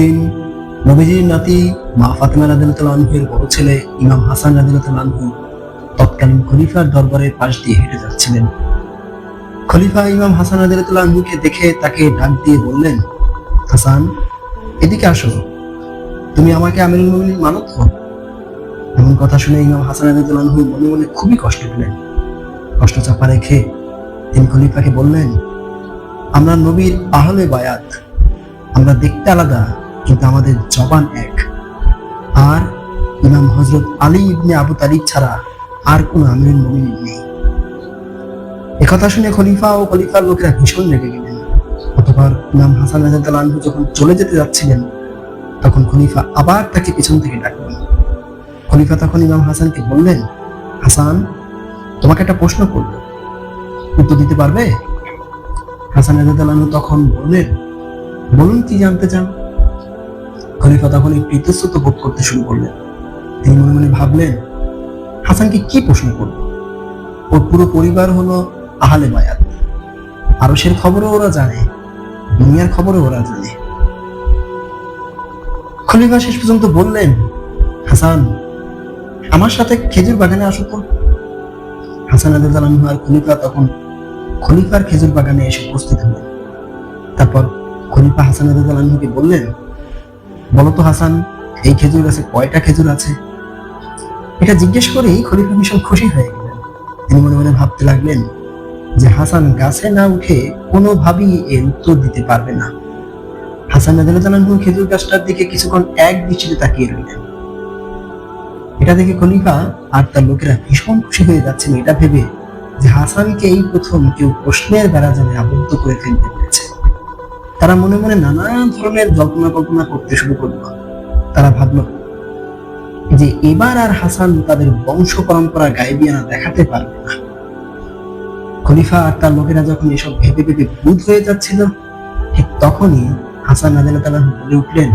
একদিন নবীজির নাতি মা ফাতেমা রাদিয়াল্লাহু আনহুর বড় ছেলে ইমাম হাসান রাদিয়াল্লাহু আনহু তৎকালীন খলিফার দরবারের পাশ দিয়ে হেঁটে যাচ্ছিলেন। খলিফা ইমাম হাসান রাদিয়াল্লাহু আনহুকে দেখে তাকে ডাক দিয়ে বললেন, হাসান, এদিকে আসো। তুমি আমাকে আমিরুল মুমিনিন মানো তো? এমন কথা শুনে ইমাম হাসান রাদিয়াল্লাহু আনহু মনে মনে খুবই কষ্ট পেলেন। কষ্ট চাপা রেখে তিনি খলিফাকে বললেন, আমরা নবীর আহলে বায়াত, আমরা দেখতে আলাদা কিন্তু আমাদের জবান এক। আর ইমাম হজরত আলী ইবনে আবু তালিব ছাড়া আর কোন আমিরুল মুমিনিন নেই। একথা শুনে খলিফা ও খলিফার লোকেরা ভীষণ রেগে গেলেন। অতঃপর ইমাম হাসান আনহু যখন চলে যেতে যাচ্ছিলেন, তখন খলিফা আবার তাকে পিছন থেকে ডাকলেন। খলিফা তখন ইমাম হাসানকে বললেন, হাসান, তোমাকে একটা প্রশ্ন করব। উত্তর দিতে পারবে? হাসান আনহু তখন বললেন, বলুন কি জানতে চান? খলিফা তখন একটু ইতস্তত বোধ করতে শুরু করলেন। তিনি মনে মনে ভাবলেন, হাসানকে কি প্রশ্ন করব? ওর পুরো পরিবার হলো আহলে বায়াত। আরসের খবরও ওরা জানে, দুনিয়ার খবরও ওরা জানে। খলিফা শেষ পর্যন্ত বললেন, হাসান, আমার সাথে খেজুর বাগানে আসো তো। হাসান আদু আর খলিফা তখন খলিফার খেজুর বাগানে এসে উপস্থিত হলেন। তারপর খলিফা হাসান আদুকে বললেন বলতো হাসান, এই খেজুর গাছে কয়টা খেজুর আছে? এটা জিজ্ঞেস করেই খলিফা ভীষণ খুশি হয়ে গেলেন। তিনি মনে মনে ভাবতে লাগলেন যে হাসান গাছে না উঠে কোনোভাবেই এর উত্তর দিতে পারবে না। হাসান রাজু খেজুর গাছটার দিকে কিছুক্ষণ এক দৃষ্টিতে তাকিয়ে রইলেন। এটা দেখে খলিফা আর তার লোকেরা ভীষণ খুশি হয়ে যাচ্ছেন। এটা ভেবে যে হাসানকে এই প্রথম কেউ প্রশ্নের বেড়া জানে আবদ্ধ করে ফেলতে তারা মনে মনে নানা ধরনের জল্পনা কল্পনা করতে শুরু করল। তারা ভাবলো, যে এবার আর হাসান তাদের বংশ পরম্পরা গায়েবিয়ানা দেখাতে পারবে না। খলিফা আর তার লোকেরা যখন এসব ভেবে ভেবে ভূত হয়ে যাচ্ছিল, ঠিক তখনই হাসান রাদিয়াল্লাহু বলে উঠলেন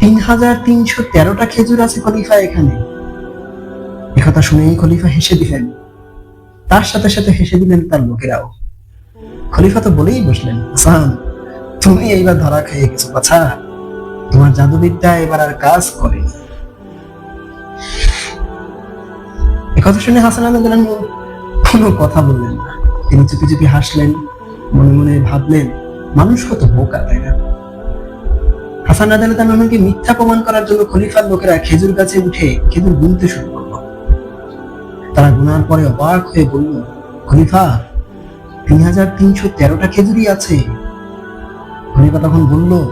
তিন হাজার তিনশো তেরোটা খেজুর আছে খলিফা এখানে। একথা শুনেই খলিফা হেসে দিলেন। তার সাথে সাথে হেসে দিলেন তার লোকেরাও। খলিফা তো বলেই বসলেন, হাসান, তুমি এইবার ধরা খেয়ে গেছো, বাছা। তোমার জাদুবিদ্যা এবার আর কাজ করে কথা শুনে হাসান আহমেদ কোনো কথা বললেন না। তিনি চুপি চুপি হাসলেন, মনে মনে ভাবলেন, মানুষ কত বোকা, তাই না? হাসান আদালতানকে মিথ্যা প্রমাণ করার জন্য খলিফার লোকেরা খেজুর গাছে উঠে খেজুর গুনতে শুরু করল। তারা গুনার পরে অবাক হয়ে বলল, খলিফা তিন হাজার তিনশো তেরোটা খেজুরই আছে। খলিফা তখন বলল,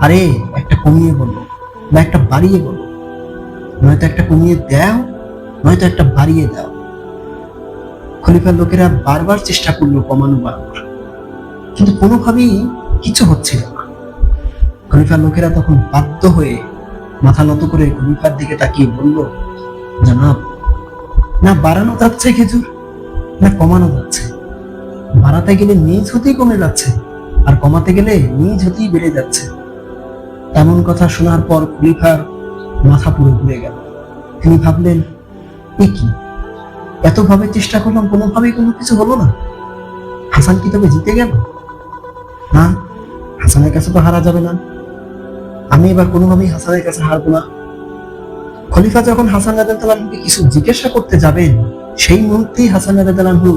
আরে, একটা কমিয়ে বলো বা একটা বাড়িয়ে বলো। নয়তো একটা কমিয়ে দাও, নয়তো একটা বাড়িয়ে দাও। খলিফার লোকেরা বারবার চেষ্টা করল কমানো বাড়ানোর কিন্তু কোনোভাবেই কিছু হচ্ছিল না। খলিফার লোকেরা তখন বাধ্য হয়ে মাথা নত করে খলিফার দিকে তাকিয়ে বলল, জানাব, না বাড়ানো যাচ্ছে খেজুর, না কমানো যাচ্ছে। বাড়াতে গেলে নিজ হতেই কমে যাচ্ছে, আর কমাতে গেলে নিজ হতেই বেড়ে যাচ্ছে। এমন কথা শোনার পর খলিফার মাথা পুরো ঘুরে গেল। তিনি ভাবলেন, এ কি? এত ভাবে চেষ্টা করলাম, কোনোভাবেই কোনো কিছু হলো না। হাসান কি তবে জিতে গেল? না, হাসানের কাছে তো হারা যাবে না। আমি এবার কোনোভাবেই হাসানের কাছে হারবো না। খলিফা যখন হাসান রাজানকে কিছু জিজ্ঞাসা করতে যাবেন, সেই মুহূর্তেই হাসান রাজানহু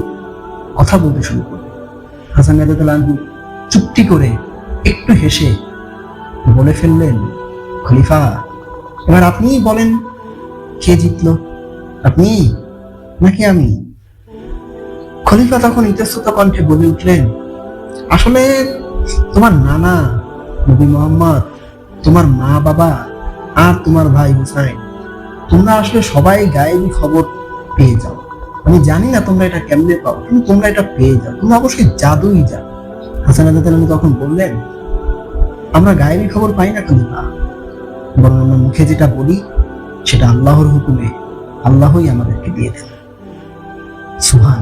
কথা বলতে শুরু করলেন হাসান রাজানহু চুপটি করে একটু হেসে বলে ফেললেন, খলিফা, এবার আপনিই বলেন কে জিতলো? আপনি? নাকি আমি? খলিফা তখন ইতস্তত কণ্ঠে বলে উঠলেন, আসলে তোমার নানা নবী মোহাম্মদ, তোমার মা বাবা আর তোমার ভাই হুসাইন, তোমরা আসলে সবাই গায়েবী খবর পেয়ে যাও। আমি জানি না তোমরা এটা কেমনে পাও, কিন্তু তোমরা এটা পেয়ে যাও। তোমরা অবশ্যই জাদুই যাও হাসান আদাতালানি তখন বললেন, আমরা গায়েবী খবর পাই না খলিফা বরং আমরা মুখে যেটা বলি, সেটা আল্লাহর হুকুমে, আল্লাহই আমাদেরকে দিয়ে দেন। সুহান